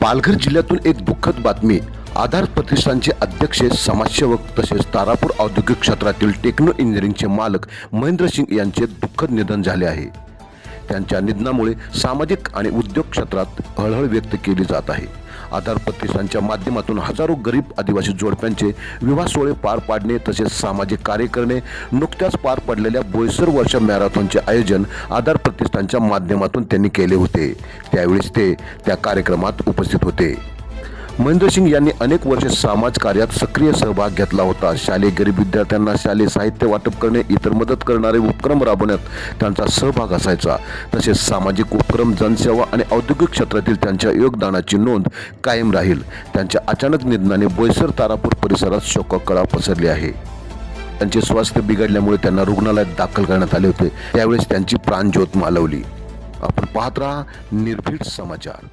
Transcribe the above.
पालघर जिल्ह्यातून एक दुःखद बातमी. आधार प्रतिष्ठानचे अध्यक्ष समाजसेवक तसेच तारापूर औद्योगिक क्षेत्रातील टेक्नो इंजिनिअरिंगचे मालक महेंद्र सिंग यांचे दुःखद निधन झाले आहे. त्यांच्या निधनामुळे सामाजिक आणि उद्योग क्षेत्रात हळहळ व्यक्त केली जात आहे. आधार प्रतिष्ठानच्या माध्यमातून हजारो गरीब आदिवासी जोडप्यांचे विवाह सोहळे पार पाडणे तसेच सामाजिक कार्य करणे नुकत्याच पार पडलेल्या बोईसर वर्ष मॅरेथॉनचे आयोजन आधार प्रतिष्ठानच्या माध्यमातून त्यांनी केले होते. त्यावेळेस ते त्या कार्यक्रमात उपस्थित होते. महेंद्र सिंग यांनी अनेक वर्षे समाज कार्यात सक्रिय सहभाग घेतला होता. शालेय गरीब विद्यार्थ्यांना शालेय साहित्य वाटप करणे इतर मदत करणारे उपक्रम राबवण्यात त्यांचा सहभाग असायचा. तसेच सामाजिक उपक्रम जनसेवा आणि औद्योगिक क्षेत्रातील त्यांच्या योगदानाची नोंद कायम राहील. त्यांच्या अचानक निधनाने बोईसर तारापूर परिसरात शोककळा पसरली आहे. त्यांचे स्वास्थ्य बिघडल्यामुळे त्यांना रुग्णालयात दाखल करण्यात आले होते. त्यावेळेस त्यांची प्राणज्योत मालवली. आपण पाहत राहा निर्भीड समाचार.